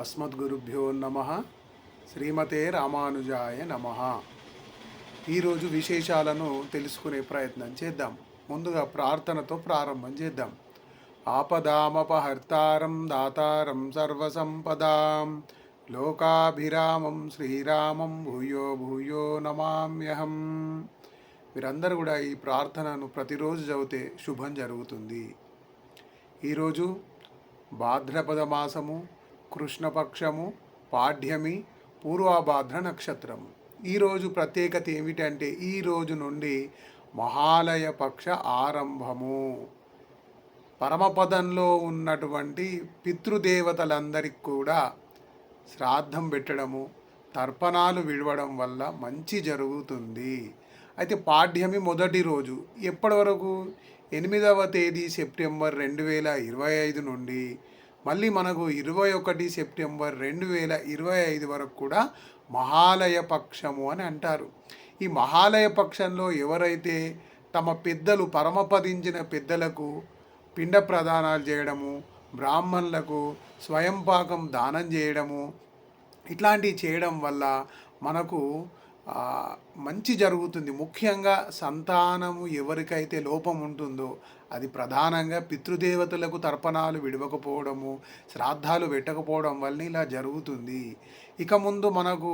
అస్మద్గురుభ్యో నమ. శ్రీమతే రామానుజాయ నమ. ఈరోజు విశేషాలను తెలుసుకునే ప్రయత్నం చేద్దాం. ముందుగా ప్రార్థనతో ప్రారంభం చేద్దాం. ఆపదామపహర్తారం దాతారం సర్వసంపదాం. లోకాభిరామం శ్రీరామం భూయో భూయో నమామ్యహం. మీరందరూ కూడా ఈ ప్రార్థనను ప్రతిరోజు చదివితే శుభం జరుగుతుంది. ఈరోజు భాద్రపద మాసము కృష్ణపక్షము పాఠ్యమి పూర్వభాద్ర నక్షత్రము. ఈరోజు ప్రత్యేకత ఏమిటంటే ఈ రోజు నుండి మహాలయ పక్ష ఆరంభము. పరమపదంలో ఉన్నటువంటి పితృదేవతలందరికీ కూడా శ్రాద్ధం పెట్టడము తర్పణాలు విడవడం వల్ల మంచి జరుగుతుంది. అయితే పాఠ్యమి మొదటి రోజు ఎప్పటి వరకు? ఎనిమిదవ తేదీ సెప్టెంబర్ రెండు వేల ఇరవై ఐదు నుండి మళ్ళీ మనకు ఇరవై ఒకటి సెప్టెంబర్ రెండు వేల ఇరవై ఐదు వరకు కూడా మహాలయ పక్షము అని అంటారు. ఈ మహాలయ పక్షంలో ఎవరైతే తమ పెద్దలు పరమపదించిన పెద్దలకు పిండ ప్రదానాలు చేయడము బ్రాహ్మణులకు స్వయంపాకం దానం చేయడము ఇట్లాంటివి చేయడం వల్ల మనకు మంచి జరుగుతుంది. ముఖ్యంగా సంతానము ఎవరికైతే లోపం ఉంటుందో అది ప్రధానంగా పితృదేవతలకు తర్పణాలు విడవకపోవడము శ్రాద్ధాలు పెట్టకపోవడం వల్ల ఇలా జరుగుతుంది. ఇక ముందు మనకు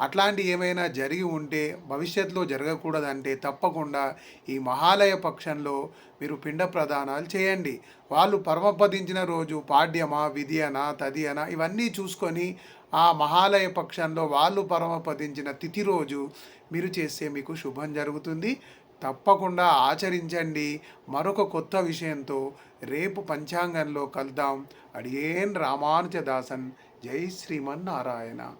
అట్లాంటి ఏమైనా జరిగి ఉంటే భవిష్యత్తులో జరగకూడదంటే తప్పకుండా ఈ మహాలయ పక్షంలో మీరు పిండ ప్రదానాలు చేయండి. వాళ్ళు పరమపదించిన రోజు పాడ్యమా విధియనా తదియనా ఇవన్నీ చూసుకొని ఆ మహాలయ పక్షంలో వాళ్ళు పరమపదించిన తిథి రోజు మీరు చేస్తే మీకు శుభం జరుగుతుంది. తప్పకుండా ఆచరించండి. మరొక కొత్త విషయంతో రేపు పంచాంగంలో కలుద్దాం. అడియేన్ రామానుజదాసన్. జై శ్రీమన్నారాయణ.